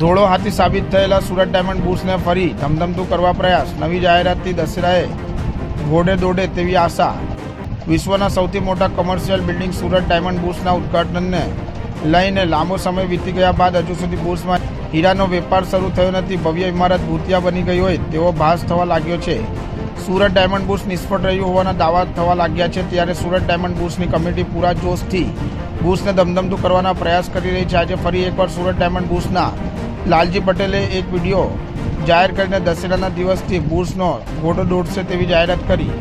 ધોળો હાથી સાબિત થયેલા સુરત ડાયમંડ બુટ્સને ફરી ધમધમતું કરવા પ્રયાસ. નવી જાહેરાતથી દશેરાએ ઘોડે દોડે તેવી આશા. વિશ્વના સૌથી મોટા કોમર્શિયલ બિલ્ડિંગ સુરત ડાયમંડ બુટ્સના ઉદ્ઘાટનને લઈને લાંબો સમય વીતી ગયા બાદ હજુ સુધી બુટ્સમાં હીરાનો વેપાર શરૂ થયો નથી. ભવ્ય ઇમારત ભૂતિયા બની ગઈ હોય તેવો ભાસ થવા લાગ્યો છે. સુરત ડાયમંડ બુટ્સ નિષ્ફળ રહ્યું હોવાના દાવા થવા લાગ્યા છે ત્યારે સુરત ડાયમંડ બુટ્સની કમિટી પૂરા જોશથી બુટ્સને ધમધમતું કરવાના પ્રયાસ કરી રહી છે. આજે ફરી એકવાર સુરત ડાયમંડ બુટ્સના લાલજી પટેલે એક વીડિયો જાહેર કરીને દશેરાના દિવસથી બુર્સનો ઘોડો દોડશે તેવી જાહેરાત કરી.